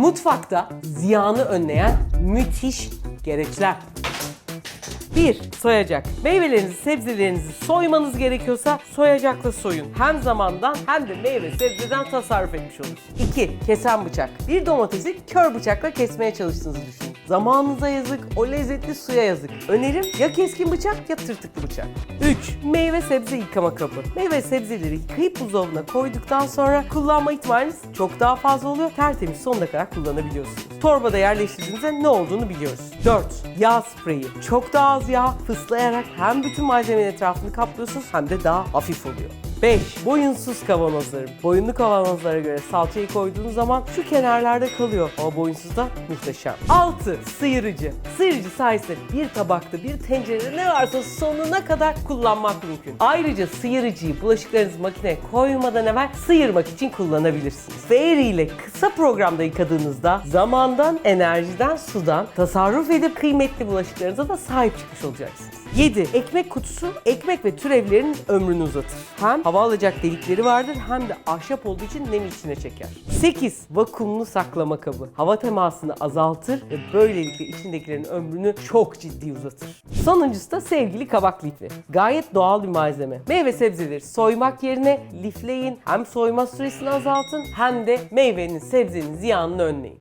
Mutfakta ziyanı önleyen müthiş gereçler. 1. Soyacak. Meyvelerinizi, sebzelerinizi soymanız gerekiyorsa soyacakla soyun. Hem zamandan hem de meyve sebzeden tasarruf etmiş olursunuz. 2. Kesen bıçak. Bir domatesi kör bıçakla kesmeye çalıştığınızı düşünün. Zamanınıza yazık, o lezzetli suya yazık. Önerim ya keskin bıçak ya tırtıklı bıçak. 3. Meyve sebze yıkama kabı. Meyve sebzeleri yıkayıp buzdolabına koyduktan sonra kullanma ihtimaliniz çok daha fazla oluyor. Tertemiz sonuna kadar kullanabiliyorsunuz. Torbada yerleştirdiğinizde ne olduğunu biliyoruz. 4. Yağ spreyi. Çok daha az yağ fıslayarak hem bütün malzemenin etrafını kaplıyorsunuz hem de daha hafif oluyor. 5. Boyunsuz kavanozlarım. Boyunlu kavanozlara göre salçayı koyduğunuz zaman şu kenarlarda kalıyor. Ama boyunsuz da muhteşem. 6. Sıyırıcı. Sıyırıcı sayesinde bir tabakta, bir tencerede ne varsa sonuna kadar kullanmak mümkün. Ayrıca sıyırıcıyı bulaşıklarınızı makineye koymadan evvel sıyırmak için kullanabilirsiniz. Fairy ile kısa programda yıkadığınızda zamandan, enerjiden, sudan tasarruf edip kıymetli bulaşıklarınıza da sahip çıkmış olacaksınız. 7. Ekmek kutusu ekmek ve türevlerin ömrünü uzatır. Hem hava alacak delikleri vardır hem de ahşap olduğu için nemi içine çeker. 8. Vakumlu saklama kabı. Hava temasını azaltır ve böylelikle içindekilerin ömrünü çok ciddi uzatır. Sonuncusu da sevgili kabak lifi. Gayet doğal bir malzeme. Meyve sebzeleri soymak yerine lifleyin. Hem soyma süresini azaltın hem de meyvenin sebzenin ziyanını önleyin.